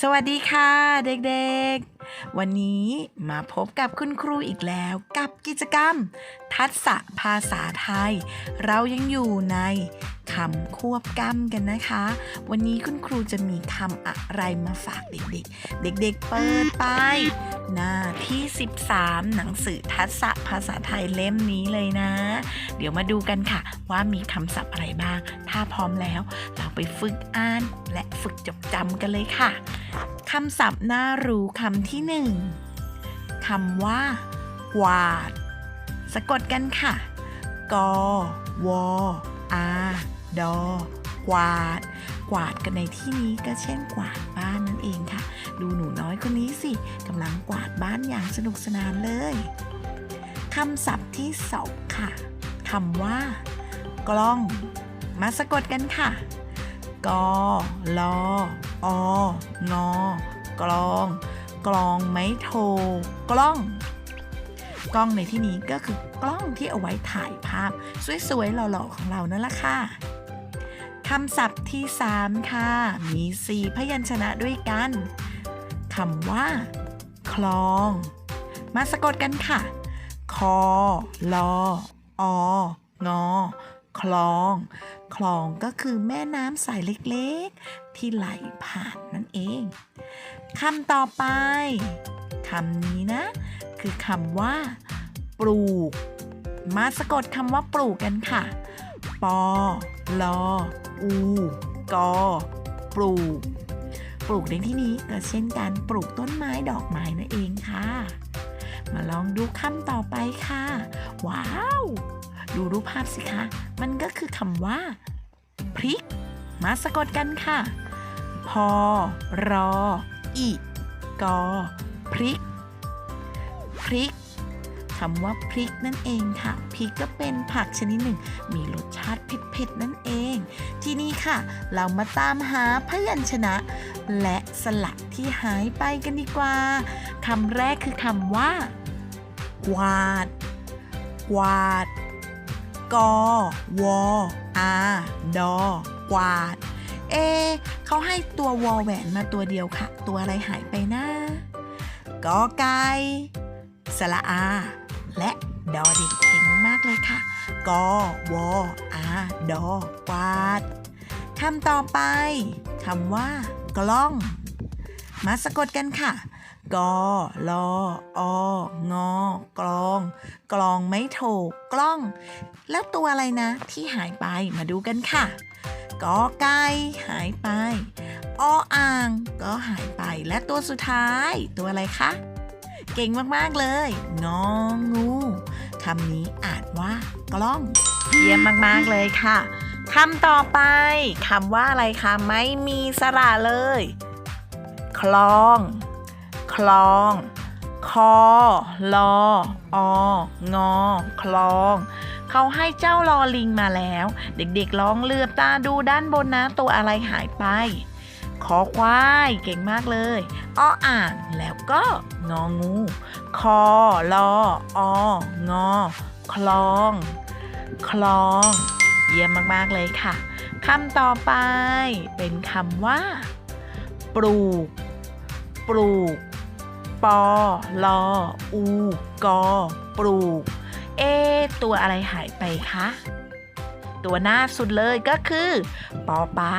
สวัสดีค่ะเด็กๆ วันนี้มาพบกับคุณครูอีกแล้วกับกิจกรรม ทักษะภาษาไทย เรายังอยู่ในคำควบกล้ำกันนะคะ วันนี้คุณครูจะมีคำอะไรมาฝากเด็กๆ เด็กๆ เปิดไป หน้าที่ 13 หนังสือทักษะภาษาไทยเล่มนี้เลยนะ เดี๋ยวมาดูกันค่ะ ว่ามีคำศัพท์อะไรบ้าง ถ้าพร้อมแล้ว เราไปฝึกอ่านและฝึกจดจำกันเลยค่ะคำศัพท์น่ารู้คำที่หนึ่งคำว่า กวาด สะกดกันค่ะ กวอาดกวาด กวาดกันในที่นี้ก็เช่นกวาดบ้านนั่นเองค่ะ คนนี้สิกำลังกวาดบ้านอย่างสนุกสนานเลยคำศัพท์ที่สองค่ะคำว่า กล้อง มาสะกดกันค่ะกลอองอกลอง กลองไม้โท กล้อง กล้องในที่นี้ก็คือกล้องที่เอาไว้ถ่ายภาพ สวยๆหล่อๆของเรานั่นแหละค่ะคำศัพท์ที่ 3 ค่ะ มี 4 พยัญชนะด้วยกัน คำว่า คลอง มาสะกดกันค่ะ คอลอองอ คลอง คลองก็คือแม่น้ำสายเล็กๆ ที่ไหลผ่านนั่นเองคำต่อไปคำนี้นะ คือคำว่า ปลูก มาสะกดคำว่าปลูกกันค่ะ ปอลออู กอ ปลูก ปลูกในที่นี้ก็เช่นการปลูกต้นไม้ดอกไม้นั่นเองค่ะ มาลองดูคำต่อไปค่ะ ว้าว ดูรูปภาพสิคะ มันก็คือคำว่า พริก มาสะกดกันค่ะ พอ รอ อีกอ พริก พริกคำว่าพริกนั่นเองค่ะ พริกก็เป็นผักชนิดหนึ่ง มีรสชาติเผ็ดๆนั่นเอง ที่นี้ค่ะ เรามาตามหาพยัญชนะ และสลักที่หายไปกันดีกว่าคำแรกคือคำว่า กวาด กวาด กอวออาดกวาด เอ เขาให้ตัววอแหวนมาตัวเดียวค่ะ ตัวอะไรหายไปนะกอไก่สระอา และดอเด็กเก่ง กวอาดกวาดคำต่อไปคำว่า กล้อง มาสะกดกันค่ะกลอองกลอง กลองไม่โถกล้อง แล้วตัวอะไรนะ ที่หายไปมาดูกันค่ะกอไก่หายไปออ่าง ก็หายไปและตัวสุดท้ายตัวอะไรคะเก่งมาก ๆ เลย งองูคำนี้อ่านว่า กล้อง เยี่ยมมากๆเลยค่ะคำต่อไปคำว่าอะไรคะไม่มีสระเลย คลอง คลอง คอลอองอ คลองเขาให้เจ้ารอลิงมาแล้ว เด็กๆลองเลือบตาดูด้านบนนะตัวอะไรหายไปคอควายเก่งมากเลยอ้ออ่างแล้วก็งองู คอลอองอ คลอง คลอง เยี่ยมมาก ๆ เลยค่ะคำต่อไปเป็นคำว่า ปลูก ปลูก ปอลออู กอ ปลูก เอ ตัวอะไรหายไปคะ ตัวหน้าสุดเลยก็คือ ปอปลา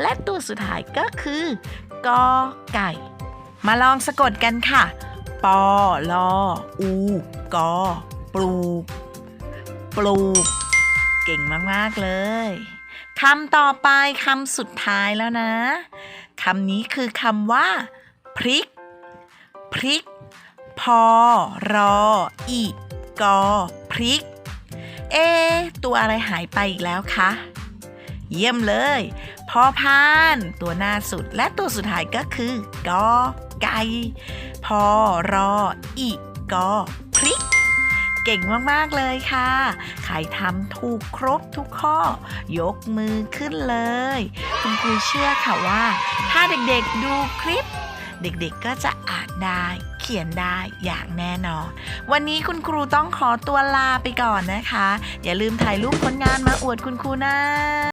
และตัวสุดท้ายก็คือกอไก่ มาลองสะกดกันค่ะ ปอลออู กอ ปลูก ปลูก เก่งมาก ๆ เลยคำต่อไปคำสุดท้ายแล้วนะคำนี้คือคำว่า พริก พริก พอ รอ อีกอ พริก เอ ตัวอะไรหายไปอีกแล้วคะ เยี่ยมเลย พอพาน ตัวหน้าสุดและตัวสุดท้ายก็คือกอไก่พอรออีกอ พริก เก่งมาก ๆ เลยค่ะ ใครทำถูกครบทุกข้อ ยกมือขึ้นเลย คุณครูเชื่อค่ะว่า ถ้าเด็กๆดูคลิป เด็กๆก็จะอ่านได้เขียนได้อย่างแน่นอน วันนี้คุณครูต้องขอตัวลาไปก่อนนะคะ อย่าลืมถ่ายรูปผลงานมาอวดคุณครูนะ